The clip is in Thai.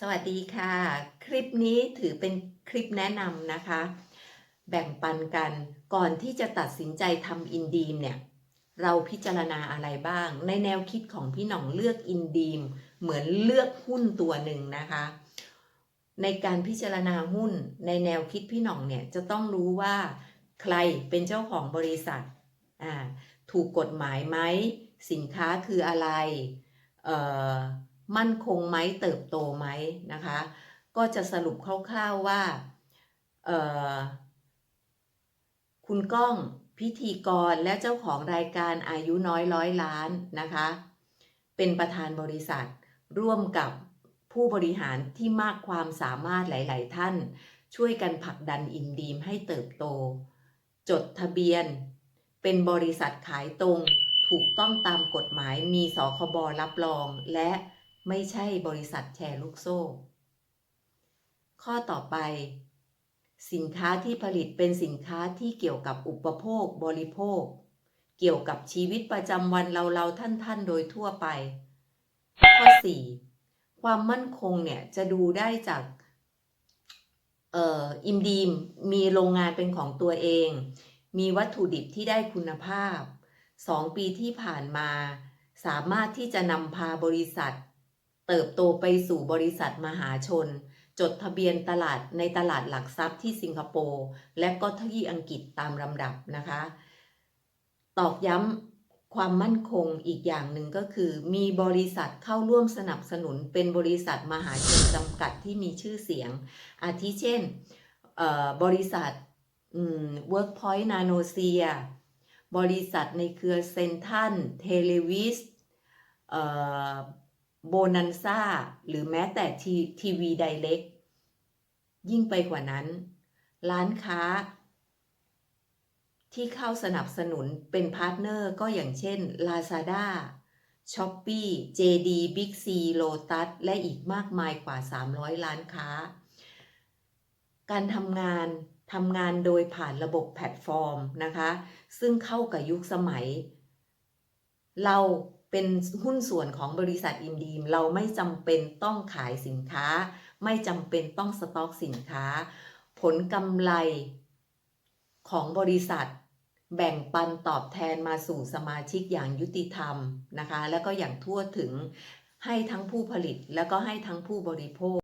สวัสดีค่ะ คลิปนี้ถือเป็นคลิปแนะนำนะคะ แบ่งปันกันก่อนที่จะตัดสินใจทำอินดีมเนี่ย เราพิจารณาอะไรบ้าง ในแนวคิดของพี่หน่องเลือกอินดีม เหมือนเลือกหุ้นตัวหนึ่งนะคะ ในการพิจารณาหุ้นในแนวคิดพี่หน่องเนี่ยจะต้องรู้ว่าใครเป็นเจ้าของบริษัทอ่าถูกกฎหมายไหมสินค้าคืออะไรเอ่อ มั่นคงไหมเติบโตไหมนะคะ ก็จะสรุปคร่าวๆว่าคุณก้องพิธีกรและเจ้าของรายการอายุน้อยร้อยล้านนะคะ เป็นประธานบริษัทร่วมกับผู้บริหารที่มากความสามารถหลาย ๆ ท่าน ช่วยกันผลักดันอินดีมให้เติบโต จดทะเบียน เป็นบริษัทขายตรง ถูกต้องตามกฎหมายมีสคบรับรองและ ไม่ใช่บริษัทแชร์ลูกโซ่ ข้อต่อไป สินค้าที่ผลิตเป็นสินค้าที่เกี่ยวกับอุปโภคบริโภค เกี่ยวกับชีวิตประจำวันเราเราท่านท่านๆโดยทั่วไป ข้อ 4 ความมั่นคงเนี่ยจะดูได้จากเอ่ออิมดีมมีโรงงานเป็นของตัวเอง มีวัตถุดิบที่ได้คุณภาพ 2 ปีที่ผ่านมา สามารถที่จะนำพาบริษัท เติบโตไปสู่บริษัทมหาชน จดทะเบียนตลาดในตลาดหลักทรัพย์ที่สิงคโปร์และก็ที่อังกฤษตามลำดับนะคะ ตอกย้ำความมั่นคงอีกอย่างหนึ่งก็คือ มีบริษัทเข้าร่วมสนับสนุนเป็นบริษัทมหาชนจำกัดที่มีชื่อเสียง อาทิเช่น บริษัท Workpoint Nanosia บริษัทในเครือเซนทันเทเลวิส โบนันซ่าหรือแม้แต่ทีวีไดเล็กยิ่งไปกว่านั้น ร้านค้า ที่เข้าสนับสนุนเป็นพาร์ทเนอร์ก็อย่างเช่น Lazada Shopee JD Big C Lotus และอีกมากมายกว่า 300ล้านค้า การทำงานทำงานโดยผ่านระบบแพลตฟอร์มนะคะ ซึ่งเข้ากับยุคสมัย เรา เป็นหุ้นส่วนของบริษัทอิมดีม เราไม่จำเป็นต้องขายสินค้า ไม่จำเป็นต้องสต็อกสินค้า ผลกำไรของบริษัทแบ่งปันตอบแทนมาสู่สมาชิกอย่างยุติธรรมนะคะ แล้วก็อย่างทั่วถึงให้ทั้งผู้ผลิตแล้วก็ให้ทั้งผู้บริโภค